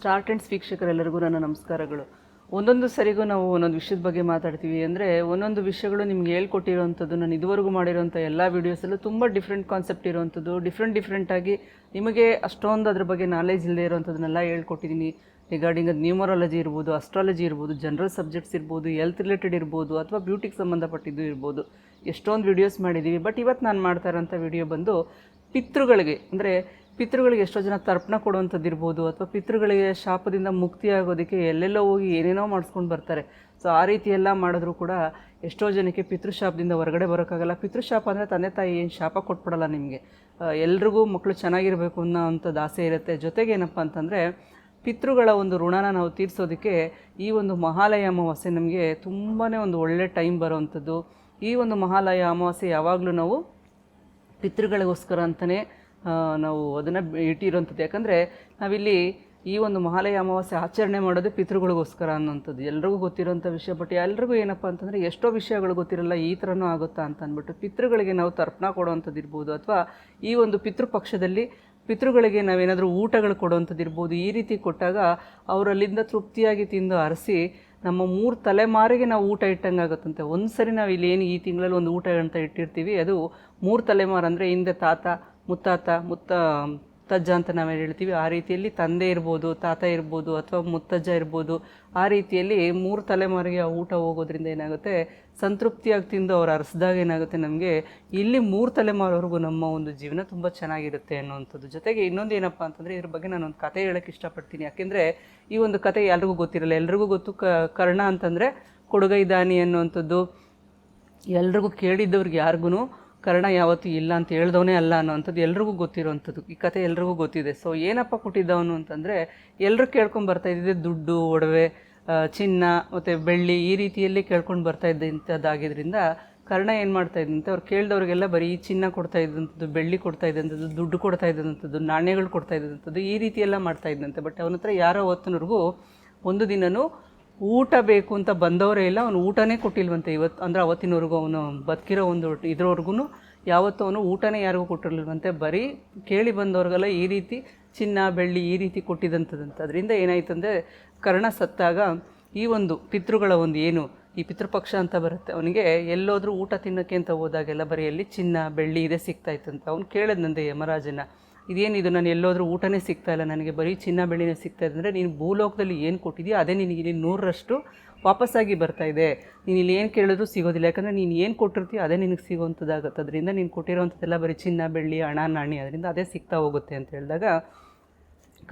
Star trends ವೀಕ್ಷಕರೆಲ್ಲರಿಗೂ ನನ್ನ ನಮಸ್ಕಾರಗಳು. ಒಂದೊಂದು ಸರಿಗೂ ನಾವು ಒಂದೊಂದು ವಿಷಯದ ಬಗ್ಗೆ ಮಾತಾಡ್ತೀವಿ ಅಂದರೆ ಒಂದೊಂದು ವಿಷಯಗಳು ನಿಮ್ಗೆ ಹೇಳ್ಕೊಟ್ಟಿರೋವಂಥದ್ದು ನಾನು ಇದುವರೆಗೂ ಮಾಡಿರೋಂಥ ಎಲ್ಲ ವೀಡಿಯೋಸಲ್ಲೂ ತುಂಬ ಡಿಫ್ರೆಂಟ್ ಕಾನ್ಸೆಪ್ಟ್ ಇರೋವಂಥದ್ದು ಡಿಫ್ರೆಂಟ್ ಡಿಫ್ರೆಂಟಾಗಿ ನಿಮಗೆ ಅಷ್ಟೊಂದು ಅದ್ರ ಬಗ್ಗೆ ನಾಲೆಜ್ ಇಲ್ಲದೆ ಇರೋವಂಥದ್ದನ್ನೆಲ್ಲ ಹೇಳ್ಕೊಟ್ಟಿದ್ದೀನಿ. ರಿಗಾರ್ಡಿಂಗ್ ಅದು ನ್ಯೂಮರಾಲಜಿ ಇರ್ಬೋದು ಅಸ್ಟ್ರಾಲಜಿ ಇರ್ಬೋದು ಜನರಲ್ ಸಬ್ಜೆಕ್ಟ್ಸ್ ಇರ್ಬೋದು ಹೆಲ್ತ್ ರಿಲೇಟೆಡ್ ಇರ್ಬೋದು, ಅಥವಾ ಬ್ಯೂಟಿಗೆ ಸಂಬಂಧಪಟ್ಟಿದ್ದು ಇರ್ಬೋದು. ಎಷ್ಟೊಂದು ವೀಡಿಯೋಸ್ ಮಾಡಿದ್ದೀವಿ. ಬಟ್ ಇವತ್ತು ನಾನು ಮಾಡ್ತಾ ಇರೋಂಥ ವಿಡಿಯೋ ಬಂದು ಪಿತೃಗಳಿಗೆ, ಅಂದರೆ ಪಿತೃಗಳಿಗೆ ಎಷ್ಟೋ ಜನ ತರ್ಪಣ ಕೊಡುವಂಥದ್ದು ಇರ್ಬೋದು ಅಥವಾ ಪಿತೃಗಳಿಗೆ ಶಾಪದಿಂದ ಮುಕ್ತಿ ಆಗೋದಕ್ಕೆ ಎಲ್ಲೆಲ್ಲೋ ಹೋಗಿ ಏನೇನೋ ಮಾಡಿಸ್ಕೊಂಡು ಬರ್ತಾರೆ. ಸೊ ಆ ರೀತಿ ಎಲ್ಲ ಮಾಡಿದ್ರು ಕೂಡ ಎಷ್ಟೋ ಜನಕ್ಕೆ ಪಿತೃಶಾಪದಿಂದ ಹೊರಗಡೆ ಬರೋಕ್ಕಾಗಲ್ಲ. ಪಿತೃಶಾಪ ಅಂದರೆ ತಂದೆ ತಾಯಿ ಏನು ಶಾಪ ಕೊಟ್ಬಿಡಲ್ಲ ನಿಮಗೆ. ಎಲ್ರಿಗೂ ಮಕ್ಕಳು ಚೆನ್ನಾಗಿರಬೇಕು ಅನ್ನೋ ಅಂಥದ್ದು ಆಸೆ ಇರುತ್ತೆ. ಜೊತೆಗೆ ಏನಪ್ಪ ಅಂತಂದರೆ ಪಿತೃಗಳ ಒಂದು ಋಣನ ನಾವು ತೀರಿಸೋದಕ್ಕೆ ಈ ಒಂದು ಮಹಾಲಯ ಅಮಾವಾಸ್ಯೆ ನಮಗೆ ತುಂಬಾ ಒಂದು ಒಳ್ಳೆ ಟೈಮ್ ಬರೋವಂಥದ್ದು. ಈ ಒಂದು ಮಹಾಲಯ ಅಮಾವಾಸ್ಯೆ ಯಾವಾಗಲೂ ನಾವು ಪಿತೃಗಳಿಗೋಸ್ಕರ ಅಂತಲೇ ನಾವು ಅದನ್ನು ಇಟ್ಟಿರೋಂಥದ್ದು ಯಾಕಂದರೆ ನಾವಿಲ್ಲಿ ಈ ಒಂದು ಮಹಾಲಯ ಅಮಾವಾಸ್ಯೆ ಆಚರಣೆ ಮಾಡೋದೇ ಪಿತೃಗಳಿಗೋಸ್ಕರ ಅನ್ನೋಂಥದ್ದು ಎಲ್ರಿಗೂ ಗೊತ್ತಿರೋಂಥ ವಿಷಯ, ಬಟ್ ಎಲ್ರಿಗೂ ಏನಪ್ಪ ಅಂತಂದರೆ ಎಷ್ಟೋ ವಿಷಯಗಳು ಗೊತ್ತಿರಲ್ಲ, ಈ ಥರನೂ ಆಗುತ್ತಾ ಅಂತ ಅಂದ್ಬಿಟ್ಟು ಪಿತೃಗಳಿಗೆ ನಾವು ತರ್ಪಣ ಕೊಡುವಂಥದ್ದು ಇರ್ಬೋದು. ಅಥವಾ ಈ ಒಂದು ಪಿತೃಪಕ್ಷದಲ್ಲಿ ಪಿತೃಗಳಿಗೆ ನಾವೇನಾದರೂ ಊಟಗಳು ಕೊಡುವಂಥದ್ದು ಇರ್ಬೋದು. ಈ ರೀತಿ ಕೊಟ್ಟಾಗ ಅವರಲ್ಲಿಂದ ತೃಪ್ತಿಯಾಗಿ ತಿಂದು ಅರಸಿ ನಮ್ಮ ಮೂರು ತಲೆಮಾರಿಗೆ ನಾವು ಊಟ ಇಟ್ಟಂಗೆ ಆಗುತ್ತಂತೆ. ಒಂದು ಸರಿ ನಾವು ಇಲ್ಲಿ ಏನು ಈ ತಿಂಗಳಲ್ಲಿ ಒಂದು ಊಟ ಅಂತ ಇಟ್ಟಿರ್ತೀವಿ, ಅದು ಮೂರು ತಲೆಮಾರು ಅಂದರೆ ಹಿಂದೆ ತಾತ ಮುತ್ತಾತ, ಮುತ್ತ ಮುತ್ತಜ್ಜ ಅಂತ ನಾವು ಹೇಳ್ತೀವಿ. ಆ ರೀತಿಯಲ್ಲಿ ತಂದೆ ಇರ್ಬೋದು, ತಾತ ಇರ್ಬೋದು, ಅಥವಾ ಮುತ್ತಜ್ಜ ಇರ್ಬೋದು, ಆ ರೀತಿಯಲ್ಲಿ ಮೂರು ತಲೆಮಾರಿಗೆ ಆ ಊಟ ಹೋಗೋದ್ರಿಂದ ಏನಾಗುತ್ತೆ? ಸಂತೃಪ್ತಿಯಾಗಿ ತಿಂದು ಅವ್ರು ಅರಸಿದಾಗ ಏನಾಗುತ್ತೆ ನಮಗೆ? ಇಲ್ಲಿ ಮೂರು ತಲೆಮಾರವರೆಗೂ ನಮ್ಮ ಒಂದು ಜೀವನ ತುಂಬ ಚೆನ್ನಾಗಿರುತ್ತೆ ಅನ್ನೋವಂಥದ್ದು. ಜೊತೆಗೆ ಇನ್ನೊಂದು ಏನಪ್ಪ ಅಂತಂದರೆ ಇದ್ರ ಬಗ್ಗೆ ನಾನು ಒಂದು ಕತೆ ಹೇಳೋಕ್ಕೆ ಇಷ್ಟಪಡ್ತೀನಿ. ಯಾಕೆಂದರೆ ಈ ಒಂದು ಕತೆ ಎಲ್ರಿಗೂ ಗೊತ್ತಿರಲ್ಲ. ಎಲ್ರಿಗೂ ಗೊತ್ತು ಕ, ಕರ್ಣ ಅಂತಂದರೆ ಕೊಡುಗೈದಾನಿ ಅನ್ನುವಂಥದ್ದು. ಎಲ್ರಿಗೂ ಕೇಳಿದ್ದವ್ರಿಗೆ ಯಾರಿಗೂ ಕರ್ಣ ಯಾವತ್ತೂ ಇಲ್ಲ ಅಂತ ಹೇಳ್ದವನೇ ಅಲ್ಲ ಅನ್ನೋವಂಥದ್ದು ಎಲ್ರಿಗೂ ಗೊತ್ತಿರೋವಂಥದ್ದು. ಈ ಕತೆ ಎಲ್ರಿಗೂ ಗೊತ್ತಿದೆ. ಸೊ ಏನಪ್ಪ ಕೊಟ್ಟಿದ್ದವನು ಅಂತಂದರೆ ಎಲ್ಲರೂ ಕೇಳ್ಕೊಂಡು ಬರ್ತಾ ಇದ್ದಿದ್ದೆ ದುಡ್ಡು, ಒಡವೆ ಚಿನ್ನ, ಮತ್ತು ಬೆಳ್ಳಿ ಈ ರೀತಿಯಲ್ಲಿ ಕೇಳ್ಕೊಂಡು ಬರ್ತಾ ಇದ್ದಂಥದ್ದಾಗಿದ್ದರಿಂದ ಕರ್ಣ ಏನು ಮಾಡ್ತಾ ಇದ್ದಂತೆ, ಅವ್ರು ಕೇಳಿದವ್ರಿಗೆಲ್ಲ ಬರೀ ಚಿನ್ನ ಕೊಡ್ತಾ ಇದ್ದಂಥದ್ದು, ಬೆಳ್ಳಿ ಕೊಡ್ತಾ ಇದ್ದಂಥದ್ದು, ದುಡ್ಡು ಕೊಡ್ತಾ ಇದ್ದಂಥದ್ದು, ನಾಣ್ಯಗಳು ಕೊಡ್ತಾ ಇದ್ದಂಥದ್ದು ಈ ರೀತಿಯೆಲ್ಲ ಮಾಡ್ತಾ ಇದ್ದಂತೆ. ಬಟ್ ಅವನ ಹತ್ರ ಯಾರೋ ಹೊತ್ತಿನವರೆಗೂ ಒಂದು ದಿನನೂ ಊಟ ಬೇಕು ಅಂತ ಬಂದವರೇ ಇಲ್ಲ. ಅವನು ಊಟನೇ ಕೊಟ್ಟಿಲ್ವಂತೆ. ಇವತ್ತು ಅಂದರೆ ಅವತ್ತಿನವರೆಗೂ ಅವನು ಬದುಕಿರೋ ಒಂದು ಇದ್ರವರೆಗೂ ಯಾವತ್ತೂ ಅವನು ಊಟನೇ ಯಾರಿಗೂ ಕೊಟ್ಟಿರ್ಲಿಲ್ವಂತೆ. ಬರೀ ಕೇಳಿ ಬಂದವ್ರಿಗೆಲ್ಲ ಈ ರೀತಿ ಚಿನ್ನ, ಬೆಳ್ಳಿ ಈ ರೀತಿ ಕೊಟ್ಟಿದ್ದಂಥದ್ದಂತ ಅದರಿಂದ ಏನಾಯ್ತು ಅಂದರೆ ಕರ್ಣ ಸತ್ತಾಗ ಈ ಒಂದು ಪಿತೃಗಳ ಒಂದು ಏನು ಈ ಪಿತೃಪಕ್ಷ ಅಂತ ಬರುತ್ತೆ. ಅವನಿಗೆ ಎಲ್ಲೋದ್ರೂ ಊಟ ತಿನ್ನೋಕ್ಕೆ ಅಂತ ಹೋದಾಗೆಲ್ಲ ಬರೀ ಅಲ್ಲಿ ಚಿನ್ನ, ಬೆಳ್ಳಿ ಇದೇ ಸಿಗ್ತಾಯಿತ್ತಂತ ಅವನು ಕೇಳಿದ್ನಂತೆ ಯಮರಾಜನ. ಇದೇನಿದು ನಾನು ಎಲ್ಲೋದ್ರೂ ಊಟನೇ ಸಿಗ್ತಾ ಇಲ್ಲ. ನನಗೆ ಬರೀ ಚಿನ್ನ ಬೆಳ್ಳಿನೇ ಸಿಗ್ತಾ ಇದೆ. ಅಂದರೆ ನೀನು ಭೂಲೋಕದಲ್ಲಿ ಏನು ಕೊಟ್ಟಿದೆಯೋ ಅದೇ ನಿನಗೆ ಇಲ್ಲಿ ನೂರರಷ್ಟು ವಾಪಸ್ಸಾಗಿ ಬರ್ತಾ ಇದೆ. ನೀನು ಇಲ್ಲಿ ಏನು ಕೇಳಿದ್ರು ಸಿಗೋದಿಲ್ಲ. ಯಾಕಂದರೆ ನೀನು ಏನು ಕೊಟ್ಟಿರ್ತೀಯ ಅದೇ ನಿನಗೆ ಸಿಗೋವಂಥದ್ದಾಗುತ್ತೆ ಅದರಿಂದ ನೀನು ಕೊಟ್ಟಿರೋವಂಥದ್ದೆಲ್ಲ ಬರೀ ಚಿನ್ನ, ಬೆಳ್ಳಿ, ಹಣ ನಾಣ್ಯ ಅದರಿಂದ ಅದೇ ಸಿಗ್ತಾ ಹೋಗುತ್ತೆ ಅಂತ ಹೇಳಿದಾಗ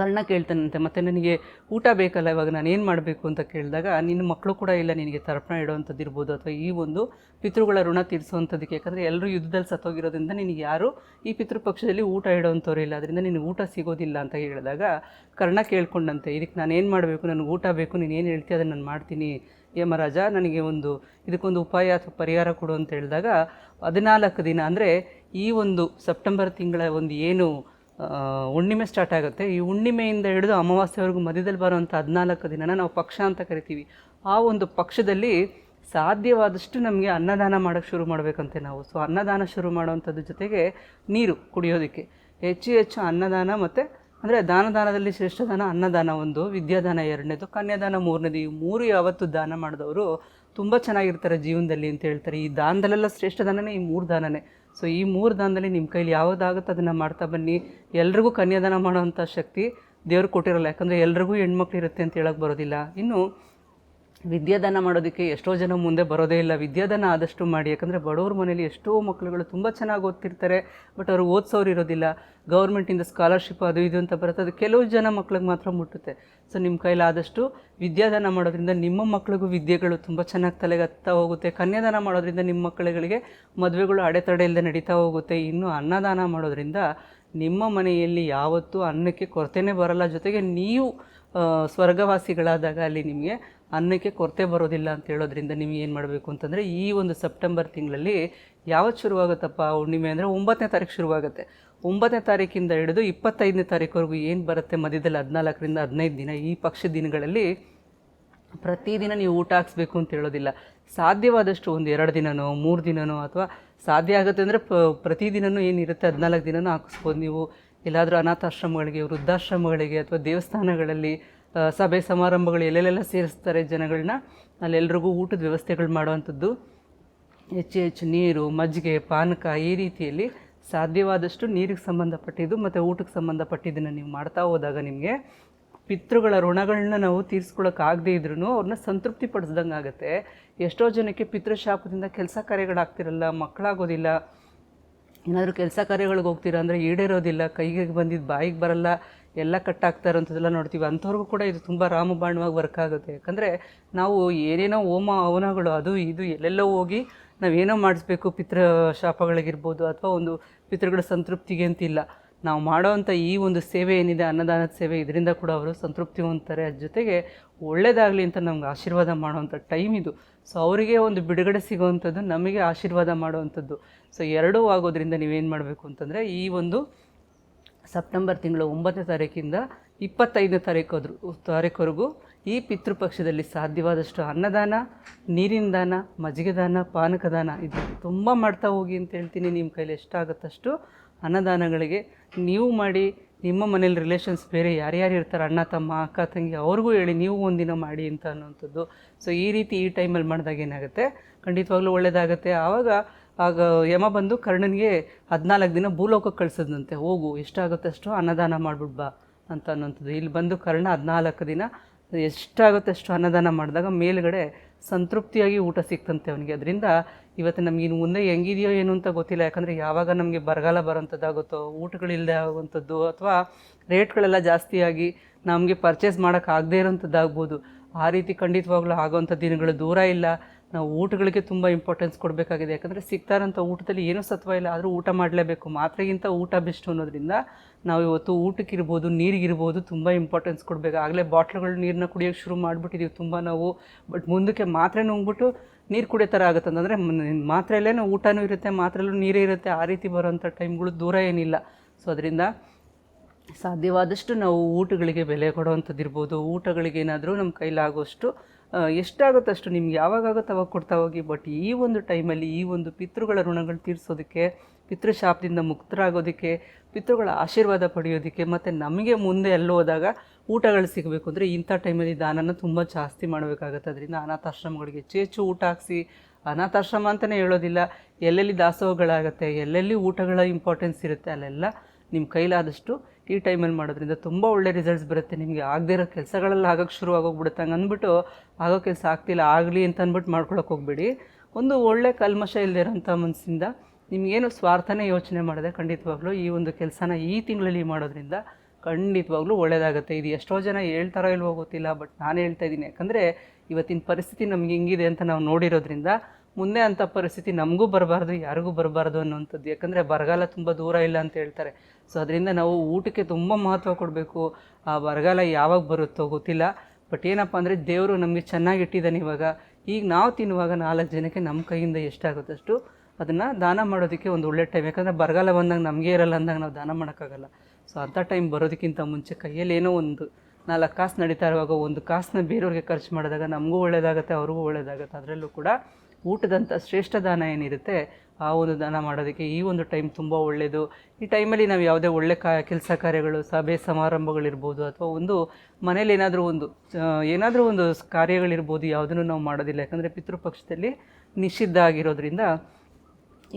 ಕರ್ಣ ಕೇಳ್ತಾನಂತೆ, ಮತ್ತು ನನಗೆ ಊಟ ಬೇಕಲ್ಲ, ಇವಾಗ ನಾನು ಏನು ಮಾಡಬೇಕು ಅಂತ ಕೇಳಿದಾಗ, ನಿನ್ನ ಮಕ್ಕಳು ಕೂಡ ಇಲ್ಲ ನಿನಗೆ ತರ್ಪಣ ಇಡುವಂಥದ್ದು ಇರ್ಬೋದು ಅಥವಾ ಈ ಒಂದು ಪಿತೃಗಳ ಋಣ ತೀರಿಸುವಂಥದ್ದಕ್ಕೆ. ಯಾಕಂದರೆ ಎಲ್ಲರೂ ಯುದ್ಧದಲ್ಲಿ ಸತ್ತೋಗಿರೋದ್ರಿಂದ ನಿನಗೆ ಯಾರು ಈ ಪಿತೃಪಕ್ಷದಲ್ಲಿ ಊಟ ಇಡೋವಂಥವ್ರು ಇಲ್ಲ. ಅದರಿಂದ ನಿನಗೆ ಊಟ ಸಿಗೋದಿಲ್ಲ ಅಂತ ಹೇಳಿದಾಗ ಕರ್ಣ ಕೇಳ್ಕೊಂಡಂತೆ, ಇದಕ್ಕೆ ನಾನು ಏನು ಮಾಡಬೇಕು? ನನಗೆ ಊಟ ಬೇಕು, ನೀನು ಏನು ಹೇಳ್ತೀಯ ಅದನ್ನು ನಾನು ಮಾಡ್ತೀನಿ ಯಮರಾಜ, ನನಗೆ ಒಂದು ಇದಕ್ಕೊಂದು ಉಪಾಯ ಅಥವಾ ಪರಿಹಾರ ಕೊಡು ಅಂತ ಹೇಳಿದಾಗ, ಹದಿನಾಲ್ಕು ದಿನ, ಅಂದರೆ ಈ ಒಂದು ಸೆಪ್ಟೆಂಬರ್ ತಿಂಗಳ ಒಂದು ಏನು ಹುಣ್ಣಿಮೆ ಸ್ಟಾರ್ಟ್ ಆಗುತ್ತೆ. ಈ ಹುಣ್ಣಿಮೆಯಿಂದ ಹಿಡಿದು ಅಮಾವಾಸ್ಯವರೆಗೂ ಮಧ್ಯದಲ್ಲಿ ಬರುವಂಥ ಹದಿನಾಲ್ಕು ದಿನನ ನಾವು ಪಕ್ಷ ಅಂತ ಕರಿತೀವಿ. ಆ ಒಂದು ಪಕ್ಷದಲ್ಲಿ ಸಾಧ್ಯವಾದಷ್ಟು ನಮಗೆ ಅನ್ನದಾನ ಮಾಡೋಕ್ಕೆ ಶುರು ಮಾಡಬೇಕಂತೆ ನಾವು. ಸೊ ಅನ್ನದಾನ ಶುರು ಮಾಡುವಂಥದ್ದು ಜೊತೆಗೆ ನೀರು ಕುಡಿಯೋದಕ್ಕೆ. ಹೆಚ್ಚು ಹೆಚ್ಚು ಅನ್ನದಾನ ಮತ್ತು, ಅಂದರೆ ದಾನದಾನದಲ್ಲಿ ಶ್ರೇಷ್ಠ ದಾನ ಅನ್ನದಾನ ಒಂದು, ವಿದ್ಯಾದಾನ ಎರಡನೇದು, ಕನ್ಯಾದಾನ ಮೂರನೇದು. ಈ ಮೂರು ಯಾವತ್ತು ದಾನ ಮಾಡಿದವರು ತುಂಬ ಚೆನ್ನಾಗಿರ್ತಾರೆ ಜೀವನದಲ್ಲಿ ಅಂತ ಹೇಳ್ತಾರೆ. ಈ ದಾನದಲ್ಲೆಲ್ಲ ಶ್ರೇಷ್ಠ ದಾನನೇ, ಈ ಮೂರು ದಾನನೇ. ಸೊ ಈ ಮೂರು ದಾನದಲ್ಲಿ ನಿಮ್ಮ ಕೈಲಿ ಯಾವುದಾಗುತ್ತೆ ಅದನ್ನು ಮಾಡ್ತಾ ಬನ್ನಿ. ಎಲ್ರಿಗೂ ಕನ್ಯಾದಾನ ಮಾಡೋವಂಥ ಶಕ್ತಿ ದೇವ್ರು ಕೊಟ್ಟಿರಲ್ಲ. ಯಾಕಂದರೆ ಎಲ್ರಿಗೂ ಹೆಣ್ಮಕ್ಳು ಇರುತ್ತೆ ಅಂತ ಹೇಳಕ್ಕೆ ಬರೋದಿಲ್ಲ. ಇನ್ನು ವಿದ್ಯಾದಾನ ಮಾಡೋದಕ್ಕೆ ಎಷ್ಟೋ ಜನ ಮುಂದೆ ಬರೋದೇ ಇಲ್ಲ. ವಿದ್ಯಾದಾನ ಆದಷ್ಟು ಮಾಡಿ. ಯಾಕಂದರೆ ಬಡವ್ರ ಮನೇಲಿ ಎಷ್ಟೋ ಮಕ್ಕಳುಗಳು ತುಂಬ ಚೆನ್ನಾಗಿ ಓದ್ತಿರ್ತಾರೆ, ಬಟ್ ಅವರು ಓದಿಸೋರು ಇರೋದಿಲ್ಲ. ಗೌರ್ಮೆಂಟಿಂದ ಸ್ಕಾಲರ್ಶಿಪ್ ಅದು ಇದು ಅಂತ ಬರುತ್ತೆ. ಅದು ಕೆಲವು ಜನ ಮಕ್ಳಿಗೆ ಮಾತ್ರ ಮುಟ್ಟುತ್ತೆ. ಸೊ ನಿಮ್ಮ ಕೈಲಾದಷ್ಟು ವಿದ್ಯಾದಾನ ಮಾಡೋದ್ರಿಂದ ನಿಮ್ಮ ಮಕ್ಳಿಗೂ ವಿದ್ಯೆಗಳು ತುಂಬ ಚೆನ್ನಾಗಿ ತಲೆಗೆ ಹತ್ತಾ ಹೋಗುತ್ತೆ. ಕನ್ಯಾದಾನ ಮಾಡೋದ್ರಿಂದ ನಿಮ್ಮ ಮಕ್ಕಳುಗಳಿಗೆ ಮದುವೆಗಳು ಅಡೆತಡೆ ಇಲ್ಲದೆ ನಡೀತಾ ಹೋಗುತ್ತೆ. ಇನ್ನು ಅನ್ನದಾನ ಮಾಡೋದ್ರಿಂದ ನಿಮ್ಮ ಮನೆಯಲ್ಲಿ ಯಾವತ್ತೂ ಅನ್ನಕ್ಕೆ ಕೊರತೆನೇ ಬರಲ್ಲ. ಜೊತೆಗೆ ನೀವು ಸ್ವರ್ಗವಾಸಿಗಳಾದಾಗ ಅಲ್ಲಿ ನಿಮಗೆ ಅನ್ನಕ್ಕೆ ಕೊರತೆ ಬರೋದಿಲ್ಲ ಅಂತ ಹೇಳೋದ್ರಿಂದ ನೀವು ಏನು ಮಾಡಬೇಕು ಅಂತಂದರೆ ಈ ಒಂದು ಸೆಪ್ಟೆಂಬರ್ ತಿಂಗಳಲ್ಲಿ ಯಾವತ್ತು ಶುರುವಾಗುತ್ತಪ್ಪ ಹುಣ್ಣಿಮೆ ಅಂದರೆ ಒಂಬತ್ತನೇ ತಾರೀಕು ಶುರುವಾಗುತ್ತೆ. ಒಂಬತ್ತನೇ ತಾರೀಕಿಂದ ಹಿಡಿದು ಇಪ್ಪತ್ತೈದನೇ ತಾರೀಕುವರೆಗೂ ಏನು ಬರುತ್ತೆ ಮಧ್ಯದಲ್ಲಿ ಹದಿನಾಲ್ಕರಿಂದ ಹದಿನೈದು ದಿನ ಈ ಪಕ್ಷ ದಿನಗಳಲ್ಲಿ ಪ್ರತಿದಿನ ನೀವು ಊಟ ಹಾಕ್ಸ್ಬೇಕು ಅಂತ ಹೇಳೋದಿಲ್ಲ. ಸಾಧ್ಯವಾದಷ್ಟು ಒಂದು ಎರಡು ದಿನನೋ, ಮೂರು ದಿನನೋ ಅಥವಾ ಸಾಧ್ಯ ಆಗುತ್ತೆ ಅಂದರೆ ಪ ಪ್ರತಿದಿನವೂ ಏನಿರುತ್ತೆ ಹದಿನಾಲ್ಕು ದಿನನೂ ಹಾಕಿಸ್ಬೋದು ನೀವು. ಎಲ್ಲಾದರೂ ಅನಾಥಾಶ್ರಮಗಳಿಗೆ, ವೃದ್ಧಾಶ್ರಮಗಳಿಗೆ ಅಥವಾ ದೇವಸ್ಥಾನಗಳಲ್ಲಿ ಸಭೆ ಸಮಾರಂಭಗಳು ಎಲ್ಲೆಲ್ಲೆಲ್ಲ ಸೇರಿಸ್ತಾರೆ ಜನಗಳನ್ನ. ಅಲ್ಲೆಲ್ಲರಿಗೂ ಊಟದ ವ್ಯವಸ್ಥೆಗಳು ಮಾಡುವಂಥದ್ದು. ಹೆಚ್ಚು ಹೆಚ್ಚು ನೀರು, ಮಜ್ಜಿಗೆ, ಪಾನಕ ಈ ರೀತಿಯಲ್ಲಿ ಸಾಧ್ಯವಾದಷ್ಟು ನೀರಿಗೆ ಸಂಬಂಧಪಟ್ಟಿದ್ದು ಮತ್ತು ಊಟಕ್ಕೆ ಸಂಬಂಧಪಟ್ಟಿದ್ದನ್ನು ನೀವು ಮಾಡ್ತಾ ಹೋದಾಗ ನಿಮಗೆ ಪಿತೃಗಳ ಋಣಗಳನ್ನ ನಾವು ತೀರಿಸ್ಕೊಳ್ಳೋಕ್ಕಾಗದೇ ಇದ್ರೂ ಅವ್ರನ್ನ ಸಂತೃಪ್ತಿ ಪಡಿಸ್ದಂಗೆ ಆಗುತ್ತೆ. ಎಷ್ಟೋ ಜನಕ್ಕೆ ಪಿತೃಶಾಪದಿಂದ ಕೆಲಸ ಕಾರ್ಯಗಳಾಗ್ತಿರಲ್ಲ, ಮಕ್ಕಳಾಗೋದಿಲ್ಲ. ಏನಾದರೂ ಕೆಲಸ ಕಾರ್ಯಗಳಿಗೆ ಹೋಗ್ತೀರಾ ಅಂದರೆ ಈಡೇರೋದಿಲ್ಲ, ಕೈಗೆ ಬಂದಿದ್ದು ಬಾಯಿಗೆ ಬರಲ್ಲ ಎಲ್ಲ ಕಟ್ಟಾಗ್ತಾ ಇರೋಂಥದ್ದೆಲ್ಲ ನೋಡ್ತೀವಿ. ಅಂಥವ್ರಿಗೂ ಕೂಡ ಇದು ತುಂಬ ರಾಮಬಾಣವಾಗಿ ವರ್ಕ್ ಆಗುತ್ತೆ. ಯಾಕಂದರೆ ನಾವು ಏನೇನೋ ಹೋಮ ಹವನಗಳು ಅದು ಇದು ಎಲ್ಲೆಲ್ಲೋ ಹೋಗಿ ನಾವೇನೋ ಮಾಡಿಸ್ಬೇಕು ಪಿತೃ ಶಾಪಗಳಿಗಿರ್ಬೋದು ಅಥವಾ ಒಂದು ಪಿತೃಗಳ ಸಂತೃಪ್ತಿಗೆ ಅಂತಿಲ್ಲ. ನಾವು ಮಾಡೋವಂಥ ಈ ಒಂದು ಸೇವೆ ಏನಿದೆ, ಅನ್ನದಾನದ ಸೇವೆ, ಇದರಿಂದ ಕೂಡ ಅವರು ಸಂತೃಪ್ತಿ ಹೊಂದ್ತಾರೆ. ಅದ್ರ ಜೊತೆಗೆ ಒಳ್ಳೇದಾಗಲಿ ಅಂತ ನಮ್ಗೆ ಆಶೀರ್ವಾದ ಮಾಡೋವಂಥ ಟೈಮ್ ಇದು. ಸೊ ಅವರಿಗೆ ಒಂದು ಬಿಡುಗಡೆ ಸಿಗೋವಂಥದ್ದು ನಮಗೆ ಆಶೀರ್ವಾದ ಮಾಡುವಂಥದ್ದು. ಸೊ ಎರಡೂ ಆಗೋದ್ರಿಂದ ನೀವೇನು ಮಾಡಬೇಕು ಅಂತಂದರೆ ಈ ಒಂದು ಸೆಪ್ಟೆಂಬರ್ ತಿಂಗಳ ಒಂಬತ್ತನೇ ತಾರೀಕಿಂದ ಇಪ್ಪತ್ತೈದನೇ ತಾರೀಕು ತಾರೀಕುವರೆಗೂ ಈ ಪಿತೃಪಕ್ಷದಲ್ಲಿ ಸಾಧ್ಯವಾದಷ್ಟು ಅನ್ನದಾನ, ನೀರಿನ ದಾನ, ಮಜ್ಜಿಗೆ ದಾನ, ಪಾನಕ ದಾನ ಇದು ತುಂಬ ಮಾಡ್ತಾ ಹೋಗಿ ಅಂತ ಹೇಳ್ತೀನಿ. ನಿಮ್ಮ ಕೈಲಿ ಎಷ್ಟಾಗುತ್ತಷ್ಟು ಅನ್ನದಾನಗಳಿಗೆ ನೀವು ಮಾಡಿ, ನಿಮ್ಮ ಮನೇಲಿ ರಿಲೇಷನ್ಸ್ ಬೇರೆ ಯಾರ್ಯಾರು ಇರ್ತಾರೆ, ಅಣ್ಣ, ತಮ್ಮ, ಅಕ್ಕ, ತಂಗಿ, ಅವ್ರಿಗೂ ಹೇಳಿ ನೀವು ಒಂದಿನ ಮಾಡಿ ಅಂತ ಅನ್ನೋವಂಥದ್ದು. ಸೊ ಈ ರೀತಿ ಈ ಟೈಮಲ್ಲಿ ಮಾಡಿದಾಗ ಏನಾಗುತ್ತೆ? ಖಂಡಿತವಾಗ್ಲೂ ಒಳ್ಳೆಯದಾಗುತ್ತೆ ಆವಾಗ ಆಗ ಯಮ ಬಂದು ಕರ್ಣನಿಗೆ ಹದಿನಾಲ್ಕು ದಿನ ಭೂಲೋಕಕ್ಕೆ ಕಳಿಸದಂತೆ ಹೋಗು ಎಷ್ಟಾಗುತ್ತೆ ಅಷ್ಟು ಅನ್ನದಾನ ಮಾಡ್ಬಿಡ್ ಬಾ ಅಂತ ಅನ್ನೋಂಥದ್ದು ಇಲ್ಲಿ ಬಂದು ಕರ್ಣ ಹದಿನಾಲ್ಕು ದಿನ ಎಷ್ಟಾಗುತ್ತೆ ಅಷ್ಟು ಅನ್ನದಾನ ಮಾಡಿದಾಗ ಮೇಲುಗಡೆ ಸಂತೃಪ್ತಿಯಾಗಿ ಊಟ ಸಿಕ್ತಂತೆ ಅವನಿಗೆ. ಅದರಿಂದ ಇವತ್ತು ನಮ್ಗೆ ಇನ್ನು ಮುಂದೆ ಹೆಂಗಿದೆಯೋ ಏನು ಅಂತ ಗೊತ್ತಿಲ್ಲ. ಯಾಕಂದರೆ ಯಾವಾಗ ನಮಗೆ ಬರಗಾಲ ಬರೋಂಥದ್ದಾಗುತ್ತೋ, ಊಟಗಳಿಲ್ಲದೆ ಆಗುವಂಥದ್ದು, ಅಥವಾ ರೇಟ್ಗಳೆಲ್ಲ ಜಾಸ್ತಿಯಾಗಿ ನಮಗೆ ಪರ್ಚೇಸ್ ಮಾಡೋಕ್ಕಾಗದೇ ಇರೋಂಥದ್ದಾಗ್ಬೋದು, ಆ ರೀತಿ ಖಂಡಿತವಾಗ್ಲೂ ಆಗೋವಂಥ ದಿನಗಳು ದೂರ ಇಲ್ಲ. ನಾವು ಊಟಗಳಿಗೆ ತುಂಬ ಇಂಪಾರ್ಟೆನ್ಸ್ ಕೊಡಬೇಕಾಗಿದೆ. ಯಾಕಂದರೆ ಸಿಗ್ತಾರಂಥ ಊಟದಲ್ಲಿ ಏನೂ ಸತ್ವ ಇಲ್ಲ ಆದರೂ ಊಟ ಮಾಡಲೇಬೇಕು. ಮಾತ್ರೆಗಿಂತ ಊಟ ಬೆಸ್ಟ್ ಅನ್ನೋದ್ರಿಂದ ನಾವು ಇವತ್ತು ಊಟಕ್ಕಿರ್ಬೋದು ನೀರಿಗಿರ್ಬೋದು ತುಂಬ ಇಂಪಾರ್ಟೆನ್ಸ್ ಕೊಡಬೇಕು. ಆಗಲೇ ಬಾಟ್ಲುಗಳು ನೀರನ್ನ ಕುಡಿಯೋಕ್ಕೆ ಶುರು ಮಾಡಿಬಿಟ್ಟಿದ್ದೀವಿ ತುಂಬ ನಾವು. ಬಟ್ ಮುಂದಕ್ಕೆ ಮಾತ್ರೆ ನುಂಗ್ಬಿಟ್ಟು ನೀರು ಕುಡಿಯೋ ಥರ ಆಗುತ್ತೆ. ಅಂತಂದರೆ ಮಾತ್ರೆಯಲ್ಲೇ ಊಟನೂ ಇರುತ್ತೆ ಮಾತ್ರೆಯಲ್ಲೂ ನೀರೇ ಇರುತ್ತೆ. ಆ ರೀತಿ ಬರೋಂಥ ಟೈಮ್ಗಳು ದೂರ ಏನಿಲ್ಲ. ಸೊ ಅದರಿಂದ ಸಾಧ್ಯವಾದಷ್ಟು ನಾವು ಊಟಗಳಿಗೆ ಬೆಲೆ ಕೊಡುವಂಥದ್ದು ಇರ್ಬೋದು ಊಟಗಳಿಗೇನಾದರೂ ನಮ್ಮ ಕೈಲಾಗುವಷ್ಟು ಆ, ಎಷ್ಟಾಗುತ್ತೋ ಅಷ್ಟು ನಿಮ್ಗೆ ಯಾವಾಗಾಗುತ್ತೋ ಅವಾಗ ಕೊಡ್ತಾ ಹೋಗಿ ಬಟ್ ಈ ಒಂದು ಟೈಮಲ್ಲಿ ಈ ಒಂದು ಪಿತೃಗಳ ಋಣಗಳು ತೀರಿಸೋದಕ್ಕೆ, ಪಿತೃಶಾಪದಿಂದ ಮುಕ್ತರಾಗೋದಕ್ಕೆ, ಪಿತೃಗಳ ಆಶೀರ್ವಾದ ಪಡೆಯೋದಕ್ಕೆ, ಮತ್ತು ನಮಗೆ ಮುಂದೆ ಎಲ್ಲೋದಾಗ ಊಟಗಳು ಸಿಗಬೇಕು ಅಂದರೆ ಇಂಥ ಟೈಮಲ್ಲಿ ದಾನನ ತುಂಬ ಜಾಸ್ತಿ ಮಾಡಬೇಕಾಗತ್ತೆ. ಅದರಿಂದ ಅನಾಥಾಶ್ರಮಗಳಿಗೆ ಹೆಚ್ಚು ಊಟ ಹಾಕಿಸಿ, ಅನಾಥಾಶ್ರಮ ಅಂತಲೇ ಹೇಳೋದಿಲ್ಲ, ಎಲ್ಲೆಲ್ಲಿ ದಾಸೋಹಗಳಾಗುತ್ತೆ, ಎಲ್ಲೆಲ್ಲಿ ಊಟಗಳ ಇಂಪಾರ್ಟೆನ್ಸ್ ಇರುತ್ತೆ, ಅಲ್ಲೆಲ್ಲ ನಿಮ್ಮ ಕೈಲಾದಷ್ಟು ಈ ಟೈಮಲ್ಲಿ ಮಾಡೋದ್ರಿಂದ ತುಂಬ ಒಳ್ಳೆ ರಿಸಲ್ಟ್ಸ್ ಬರುತ್ತೆ. ನಿಮಗೆ ಆಗದೇ ಇರೋ ಕೆಲಸಗಳೆಲ್ಲ ಆಗೋಕ್ಕೆ ಶುರು ಆಗೋಗ್ಬಿಡುತ್ತೆ. ಹಂಗೆ ಅಂದ್ಬಿಟ್ಟು ಆಗೋ ಕೆಲಸ ಆಗ್ತಿಲ್ಲ, ಆಗಲಿ ಅಂತ ಅಂದ್ಬಿಟ್ಟು ಮಾಡ್ಕೊಳಕ್ಕೆ ಹೋಗ್ಬೇಡಿ. ಒಂದು ಒಳ್ಳೆ ಕಲ್ಮಶ ಇಲ್ಲದೇ ಇರೋಂಥ ಮನಸ್ಸಿಂದ ನಿಮಗೇನು ಸ್ವಾರ್ಥನೇ ಯೋಚನೆ ಮಾಡಿದೆ ಖಂಡಿತವಾಗ್ಲೂ ಈ ಒಂದು ಕೆಲಸನ ಈ ತಿಂಗಳಲ್ಲಿ ಮಾಡೋದ್ರಿಂದ ಖಂಡಿತವಾಗ್ಲೂ ಒಳ್ಳೆಯದಾಗುತ್ತೆ ಇದು ಎಷ್ಟೋ ಜನ ಹೇಳ್ತಾರೋ ಇಲ್ವೋ ಗೊತ್ತಿಲ್ಲ ಬಟ್ ನಾನು ಹೇಳ್ತಾ ಇದ್ದೀನಿ. ಯಾಕಂದರೆ ಇವತ್ತಿನ ಪರಿಸ್ಥಿತಿ ನಮ್ಗೆ ಹೆಂಗಿದೆ ಅಂತ ನಾವು ನೋಡಿರೋದ್ರಿಂದ ಮುಂದೆ ಅಂಥ ಪರಿಸ್ಥಿತಿ ನಮಗೂ ಬರಬಾರ್ದು, ಯಾರಿಗೂ ಬರಬಾರ್ದು ಅನ್ನೋಂಥದ್ದು ಯಾಕಂದರೆ ಬರಗಾಲ ತುಂಬ ದೂರ ಇಲ್ಲ ಅಂತ ಹೇಳ್ತಾರೆ. ಸೊ ಅದರಿಂದ ನಾವು ಊಟಕ್ಕೆ ತುಂಬ ಮಹತ್ವ ಕೊಡಬೇಕು. ಆ ಬರಗಾಲ ಯಾವಾಗ ಬರುತ್ತೋ ಗೊತ್ತಿಲ್ಲ. ಬಟ್ ಏನಪ್ಪ ಅಂದರೆ ದೇವರು ನಮಗೆ ಚೆನ್ನಾಗಿ ಇಟ್ಟಿದ್ದಾನೆ ಇವಾಗ. ಈಗ ನಾವು ತಿನ್ನುವಾಗ ನಾಲ್ಕು ಜನಕ್ಕೆ ನಮ್ಮ ಕೈಯಿಂದ ಎಷ್ಟಾಗುತ್ತಷ್ಟು ಅದನ್ನು ದಾನ ಮಾಡೋದಕ್ಕೆ ಒಂದು ಒಳ್ಳೆ ಟೈಮ್ ಯಾಕಂದರೆ ಬರಗಾಲ ಬಂದಾಗ ನಮಗೆ ಇರಲ್ಲ ಅಂದಾಗ ನಾವು ದಾನ ಮಾಡೋಕ್ಕಾಗಲ್ಲ. ಸೊ ಅಂಥ ಟೈಮ್ ಬರೋದಕ್ಕಿಂತ ಮುಂಚೆ ಕೈಯಲ್ಲಿ ಏನೋ ಒಂದು ನಾಲ್ಕು ಕಾಸು ನಡೀತಾ ಇರುವಾಗ ಒಂದು ಕಾಸನ್ನ ಬೇರೆಯವ್ರಿಗೆ ಖರ್ಚು ಮಾಡಿದಾಗ ನಮಗೂ ಒಳ್ಳೆಯದಾಗುತ್ತೆ ಅವ್ರಿಗೂ ಒಳ್ಳೆಯದಾಗುತ್ತೆ ಅದರಲ್ಲೂ ಕೂಡ ಊಟದಂಥ ಶ್ರೇಷ್ಠ ದಾನ ಏನಿರುತ್ತೆ, ಆ ಒಂದು ದಾನ ಮಾಡೋದಕ್ಕೆ ಈ ಒಂದು ಟೈಮ್ ತುಂಬ ಒಳ್ಳೆಯದು ಈ ಟೈಮಲ್ಲಿ ನಾವು ಯಾವುದೇ ಒಳ್ಳೆ ಕಾ, ಕೆಲಸ ಕಾರ್ಯಗಳು, ಸಭೆ ಸಮಾರಂಭಗಳಿರ್ಬೋದು ಅಥವಾ ಒಂದು ಮನೇಲಿ ಏನಾದರೂ ಒಂದು ಏನಾದರೂ ಒಂದು ಕಾರ್ಯಗಳಿರ್ಬೋದು, ಯಾವುದನ್ನು ನಾವು ಮಾಡೋದಿಲ್ಲ. ಯಾಕಂದರೆ ಪಿತೃಪಕ್ಷದಲ್ಲಿ ನಿಷಿದ್ಧ ಆಗಿರೋದ್ರಿಂದ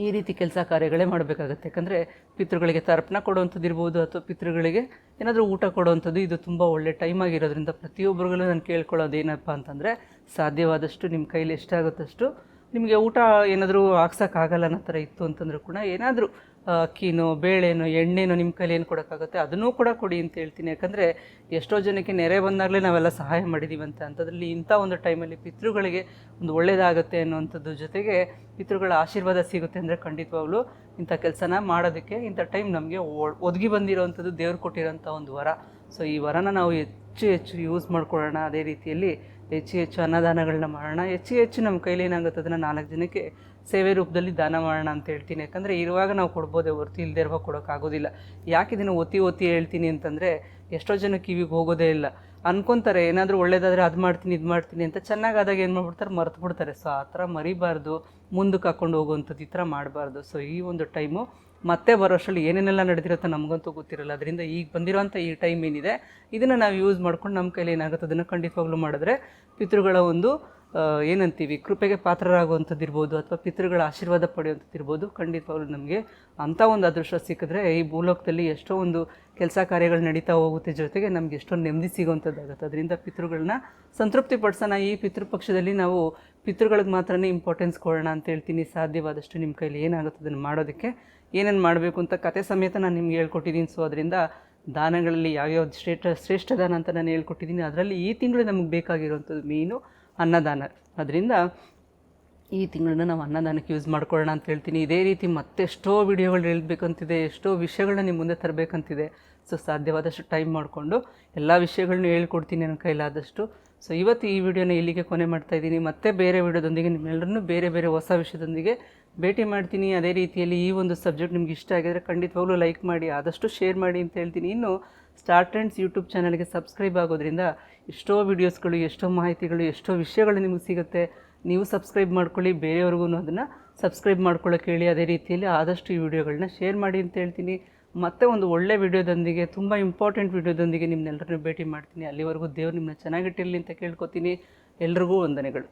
ಈ ರೀತಿ ಕೆಲಸ ಕಾರ್ಯಗಳೇ ಮಾಡಬೇಕಾಗತ್ತೆ. ಯಾಕಂದರೆ ಪಿತೃಗಳಿಗೆ ತರ್ಪಣ ಕೊಡುವಂಥದ್ದು ಇರ್ಬೋದು ಅಥವಾ ಪಿತೃಗಳಿಗೆ ಏನಾದರೂ ಊಟ ಕೊಡುವಂಥದ್ದು ಇದು ತುಂಬ ಒಳ್ಳೆ ಟೈಮ್ ಆಗಿರೋದ್ರಿಂದ ಪ್ರತಿಯೊಬ್ಬರುಗಳು ನಾನು ಕೇಳ್ಕೊಳ್ಳೋದು ಏನಪ್ಪ ಅಂತಂದರೆ, ಸಾಧ್ಯವಾದಷ್ಟು ನಿಮ್ಮ ಕೈಲಿ ಎಷ್ಟಾಗುತ್ತಷ್ಟು ನಿಮಗೆ ಊಟ ಏನಾದರೂ ಹಾಕ್ಸೋಕ್ಕಾಗಲ್ಲ ಅನ್ನೋ ಥರ ಇತ್ತು ಅಂತಂದರೂ ಕೂಡ ಏನಾದರೂ ಅಕ್ಕಿನೋ, ಬೇಳೆನೋ, ಎಣ್ಣೆನೋ ನಿಮ್ಮ ಕೈಲಿ ಏನು ಕೊಡೋಕ್ಕಾಗುತ್ತೆ, ಅದನ್ನೂ ಕೂಡ ಕೊಡಿ ಅಂತ ಹೇಳ್ತೀನಿ. ಯಾಕಂದರೆ ಎಷ್ಟೋ ಜನಕ್ಕೆ ನೆರೆ ಬಂದಾಗಲೇ ನಾವೆಲ್ಲ ಸಹಾಯ ಮಾಡಿದ್ದೀವಿ ಅಂತ. ಅಂಥದ್ರಲ್ಲಿ ಇಂಥ ಒಂದು ಟೈಮಲ್ಲಿ ಪಿತೃಗಳಿಗೆ ಒಂದು ಒಳ್ಳೆಯದಾಗುತ್ತೆ ಅನ್ನುವಂಥದ್ದು ಜೊತೆಗೆ ಪಿತೃಗಳ ಆಶೀರ್ವಾದ ಸಿಗುತ್ತೆ ಅಂದರೆ ಖಂಡಿತವಾಗ್ಲೂ ಇಂಥ ಕೆಲಸನ ಮಾಡೋದಕ್ಕೆ ಇಂಥ ಟೈಮ್ ನಮಗೆ ಒದಗಿ ಬಂದಿರೋವಂಥದ್ದು ದೇವ್ರು ಕೊಟ್ಟಿರೋಂಥ ಒಂದು ವರ. ಸೊ ಈ ವರನ ನಾವು ಹೆಚ್ಚು ಹೆಚ್ಚು ಯೂಸ್ ಮಾಡ್ಕೊಳ್ಳೋಣ ಅದೇ ರೀತಿಯಲ್ಲಿ ಹೆಚ್ಚು ಹೆಚ್ಚು ಅನ್ನದಾನಗಳನ್ನ ಮಾಡೋಣ. ಹೆಚ್ಚು ಹೆಚ್ಚು ನಮ್ಮ ಕೈಲಿ ಏನಾಗುತ್ತೆ ಅದನ್ನು ನಾಲ್ಕು ಜನಕ್ಕೆ ಸೇವೆ ರೂಪದಲ್ಲಿ ದಾನ ಮಾಡೋಣ ಅಂತ ಹೇಳ್ತೀನಿ. ಯಾಕಂದರೆ ಇರುವಾಗ ನಾವು ಕೊಡ್ಬೋದೇ ಹೊರ್ತು ಇಲ್ಲದೆ ಇರುವಾಗ ಕೊಡೋಕ್ಕಾಗೋದಿಲ್ಲ ಯಾಕೆ ಇದನ್ನು ಒತ್ತಿ ಒತ್ತಿ ಹೇಳ್ತೀನಿ ಅಂತಂದರೆ ಎಷ್ಟೋ ಜನ ಕಿವಿಗೆ ಹೋಗೋದೇ ಇಲ್ಲ. ಅನ್ಕೊಂತಾರೆ, ಏನಾದರೂ ಒಳ್ಳೇದಾದರೆ ಅದು ಮಾಡ್ತೀನಿ, ಇದು ಮಾಡ್ತೀನಿ ಅಂತ ಚೆನ್ನಾಗಾದಾಗ ಏನು ಮಾಡ್ಬಿಡ್ತಾರೆ? ಮರೆತು ಬಿಡ್ತಾರೆ. ಸೊ, ಆ ಥರ ಮರಿಬಾರ್ದು. ಮುಂದಕ್ಕೆ ಹಾಕ್ಕೊಂಡು ಹೋಗುವಂಥದ್ದು ಈ ಥರ ಮಾಡಬಾರ್ದು. ಸೊ, ಈ ಒಂದು ಟೈಮು ಮತ್ತೆ ಬರೋ ಅಷ್ಟರಲ್ಲಿ ಏನೇನೆಲ್ಲ ನಡೆದಿರುತ್ತೆ ನಮಗಂತೂ ಗೊತ್ತಿರಲ್ಲ. ಅದರಿಂದ ಈಗ ಬಂದಿರೋಂಥ ಈ ಟೈಮ್ ಏನಿದೆ, ಇದನ್ನು ನಾವು ಯೂಸ್ ಮಾಡ್ಕೊಂಡು ನಮ್ಮ ಕೈಲಿ ಏನಾಗುತ್ತೆ ಅದನ್ನು ಖಂಡಿತವಾಗ್ಲೂ ಮಾಡಿದ್ರೆ ಪಿತೃಗಳ ಒಂದು ಏನಂತೀವಿ, ಕೃಪೆಗೆ ಪಾತ್ರರಾಗುವಂಥದ್ದು ಇರ್ಬೋದು ಅಥವಾ ಪಿತೃಗಳ ಆಶೀರ್ವಾದ ಪಡೆಯುವಂಥದ್ದು ಇರ್ಬೋದು ಖಂಡಿತವಾಗ್ಲೂ ನಮಗೆ ಅಂಥ ಒಂದು ಅದೃಷ್ಟ ಸಿಕ್ಕಿದ್ರೆ ಈ ಭೂಲೋಕದಲ್ಲಿ ಎಷ್ಟೋ ಒಂದು ಕೆಲಸ ಕಾರ್ಯಗಳು ನಡೀತಾ ಹೋಗುತ್ತೆ ಜೊತೆಗೆ ನಮ್ಗೆ ಎಷ್ಟೊಂದು ನೆಮ್ಮದಿ ಸಿಗುವಂಥದ್ದಾಗುತ್ತೆ. ಅದರಿಂದ ಪಿತೃಗಳನ್ನ ಸಂತೃಪ್ತಿ ಪಡಿಸೋಣ. ಈ ಪಿತೃಪಕ್ಷದಲ್ಲಿ ನಾವು ಪಿತೃಗಳಿಗೆ ಮಾತ್ರನೇ ಇಂಪಾರ್ಟೆನ್ಸ್ ಕೊಡೋಣ ಅಂತ ಹೇಳ್ತೀನಿ. ಸಾಧ್ಯವಾದಷ್ಟು ನಿಮ್ಮ ಕೈಲಿ ಏನಾಗುತ್ತೆ ಅದನ್ನು ಮಾಡೋದಕ್ಕೆ ಏನೇನು ಮಾಡಬೇಕು ಅಂತ ಕತೆ ಸಮೇತ ನಾನು ನಿಮ್ಗೆ ಹೇಳ್ಕೊಟ್ಟಿದ್ದೀನಿ ಸೊ ಅದರಿಂದ ದಾನಗಳಲ್ಲಿ ಯಾವ್ಯಾವ ಶ್ರೇಷ್ಠ ಶ್ರೇಷ್ಠ ದಾನ ಅಂತ ನಾನು ಹೇಳ್ಕೊಟ್ಟಿದ್ದೀನಿ ಅದರಲ್ಲಿ ಈ ತಿಂಗಳು ನಮಗೆ ಬೇಕಾಗಿರುವಂಥದ್ದು ಮೀನು ಅನ್ನದಾನ. ಅದರಿಂದ ಈ ತಿಂಗಳನ್ನ ನಾವು ಅನ್ನದಾನಕ್ಕೆ ಯೂಸ್ ಮಾಡ್ಕೊಳ್ಳೋಣ ಅಂತ ಹೇಳ್ತೀನಿ. ಇದೇ ರೀತಿ ಮತ್ತೆಷ್ಟೋ ವಿಡಿಯೋಗಳು ಹೇಳಬೇಕಂತಿದೆ, ಎಷ್ಟೋ ವಿಷಯಗಳನ್ನ ನಿಮ್ಮ ಮುಂದೆ ತರಬೇಕಂತಿದೆ. ಸೊ ಸಾಧ್ಯವಾದಷ್ಟು ಟೈಮ್ ಮಾಡಿಕೊಂಡು ಎಲ್ಲ ವಿಷಯಗಳನ್ನೂ ಹೇಳ್ಕೊಡ್ತೀನಿ ನನ್ನ ಕೈಲಾದಷ್ಟು. ಸೊ ಇವತ್ತು ಈ ವಿಡಿಯೋನ ಇಲ್ಲಿಗೆ ಕೊನೆ ಮಾಡ್ತಾ ಇದ್ದೀನಿ. ಮತ್ತೆ ಬೇರೆ ವಿಡಿಯೋದೊಂದಿಗೆ ನಿಮ್ಮೆಲ್ಲರನ್ನೂ ಬೇರೆ ಬೇರೆ ಹೊಸ ವಿಷಯದೊಂದಿಗೆ ಭೇಟಿ ಮಾಡ್ತೀನಿ, ಅದೇ ರೀತಿಯಲ್ಲಿ ಈ ಒಂದು ಸಬ್ಜೆಕ್ಟ್ ನಿಮ್ಗೆ ಇಷ್ಟ ಆಗಿದ್ರೆ ಖಂಡಿತವಾಗ್ಲೂ ಲೈಕ್ ಮಾಡಿ, ಆದಷ್ಟು ಶೇರ್ ಮಾಡಿ ಅಂತ ಹೇಳ್ತೀನಿ. ಇನ್ನು ಸ್ಟಾರ್ ಟ್ರೆಂಡ್ಸ್ ಯೂಟ್ಯೂಬ್ ಚಾನಲ್ಗೆ ಸಬ್ಸ್ಕ್ರೈಬ್ ಆಗೋದ್ರಿಂದ ಎಷ್ಟೋ ವೀಡಿಯೋಸ್ಗಳು ಎಷ್ಟೋ ಮಾಹಿತಿಗಳು, ಎಷ್ಟೋ ವಿಷಯಗಳು ನಿಮಗೆ ಸಿಗುತ್ತೆ. ನೀವು ಸಬ್ಸ್ಕ್ರೈಬ್ ಮಾಡ್ಕೊಳ್ಳಿ, ಬೇರೆಯವ್ರಿಗೂ ಅದನ್ನು ಸಬ್ಸ್ಕ್ರೈಬ್ ಮಾಡ್ಕೊಳ್ಳೋಕೆ ಹೇಳಿ, ಅದೇ ರೀತಿಯಲ್ಲಿ ಆದಷ್ಟು ಈ ವಿಡಿಯೋಗಳನ್ನ ಶೇರ್ ಮಾಡಿ ಅಂತ ಹೇಳ್ತೀನಿ. ಮತ್ತೆ ಒಂದು ಒಳ್ಳೆ ವಿಡಿಯೋದೊಂದಿಗೆ ತುಂಬ ಇಂಪಾರ್ಟೆಂಟ್ ವಿಡಿಯೋದೊಂದಿಗೆ ನಿಮ್ಮನ್ನೆಲ್ಲರನ್ನೂ ಭೇಟಿ ಮಾಡ್ತೀನಿ. ಅಲ್ಲಿವರೆಗೂ ದೇವ್ರು ನಿಮ್ಮನ್ನ ಚೆನ್ನಾಗಿಟ್ಟಿರಲಿ ಅಂತ ಕೇಳ್ಕೊತೀನಿ. ಎಲ್ರಿಗೂ ವಂದನೆಗಳು.